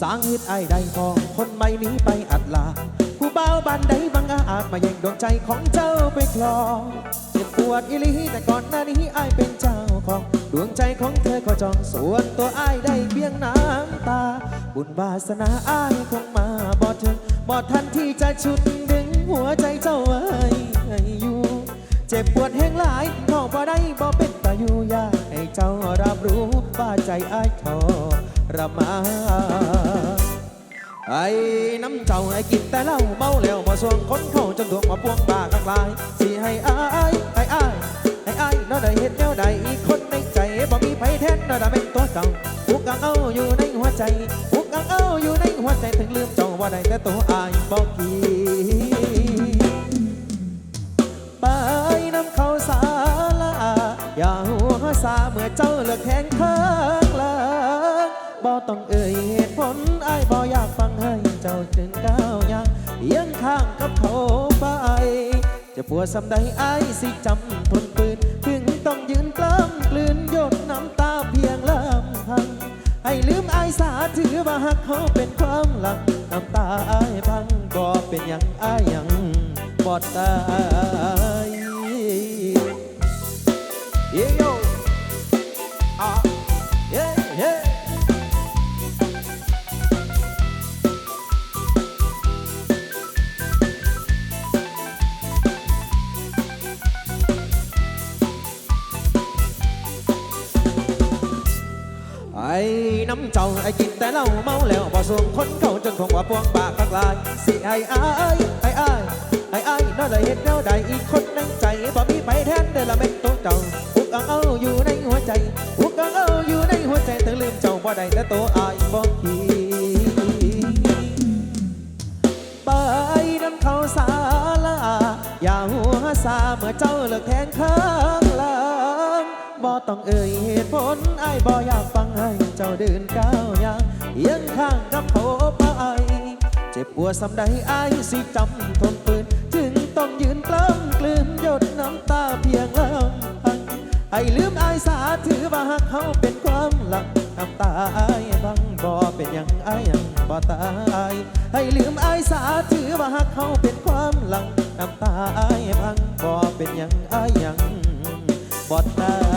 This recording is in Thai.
สางเฮ็ดไอ้ได้ของคนใหม่นี้ไปอัดลาผู้บ่าวบ้านใดบางอาจมาแย่งดวงใจของเจ้าไปคลองเจ็บปวดอีหลีแต่ก่อนหน้านี้ไอ้เป็นเจ้าของดวงใจของเธอก็จองส่วนตัวไอ้ได้เพียงน้ำตา บุญวาสนาไอ้ายคงมาบ่ถึงบ่ทันที่จะชุดดึงหัวใจเจ้าไว้ให้อยู่เจ็บปวดแห้งหลายน้องบ่ได้บ่เป็นตาอยู่ยากให้เจ้ารับรู้ว่าใจไอ้าย ทรมาไอ้น้ำเจ้าให้กินแต่เหล้าเมาแล้วมาส่วงคนเข้าจนดวงมาพวงบากักลายสิให้อายให้อายให้อายน่าได้เห็นแนวใดอีกคนในใจบ่มีไผแทนน่าได้เป็นตัวเก่าผูกกังเอาอยู่ในหัวใจผูกกังเอาอยู่ในหัวใจถึงลืมเจ้าว่าได้แต่ตัวอายบ่คิดไปน้ำเขาสาลาอย่าหัวซาเมื่อเจ้าเลือกแข่งข้างลัง บ่ต้องเอ่ยเหตุผลไอ้บ่อยากฟังให้เจ้าจึงก้าวยังเอียงข้างกับเขาไป จะปวดสำใดไอ้สิจำทนปืนถึงต้องยืนกล้ำกลืนหยดน้ำตาเพียงลำพังให้ลืมไอ้สาถือว่าหักเขาเป็นความหลังน้ำตาไอ้พังก็เป็นอย่างไอ้ยังบอดตายเย ไอ้น้ำเจ้าไอ้กินแต่เหล้าเมาแล้วพอส่งคนเขาจนคงว่าพวงปากกักลายสิไอ้ไอ้ไอ้ไอ้ไอ้ไอ้น่าได้เห็นแนวใดอีกคนในใจบ่มีไปแทนเดอละเม็ดตัวเจ้าอุกอังเอาอยู่ในหัวใจอุกอังเอาอยู่ในหัวใจถึงลืมเจ้าบ่ได้แต่ตัวอายบ่คิดไปน้ำเขาสาลาอย่าหัวซาเมื่อเจ้าเลิกแทงข้างลัง บ่ต้องเอ่ยเหตุผลไอ้บ่อยากฟังให้เจ้าเดินก้าวยางเอียงข้างกับเขาไปเจ็บปวดสำใดไอ้สิจำทนปืน ถึงต้องยืนกล้ำกลืนหยดน้ำตาเพียงลำพังให้ลืมไอายสาถือว่าหักเขาเป็นความหลักน้ำตาไอายบังบ่เป็นอย่างอายยังบ่ตายให้ลืมไอายสาถือว่าหักเขาเป็นความหลังน้ำตาไอายบังบ่เป็นอย่างอายยังบ่ตาย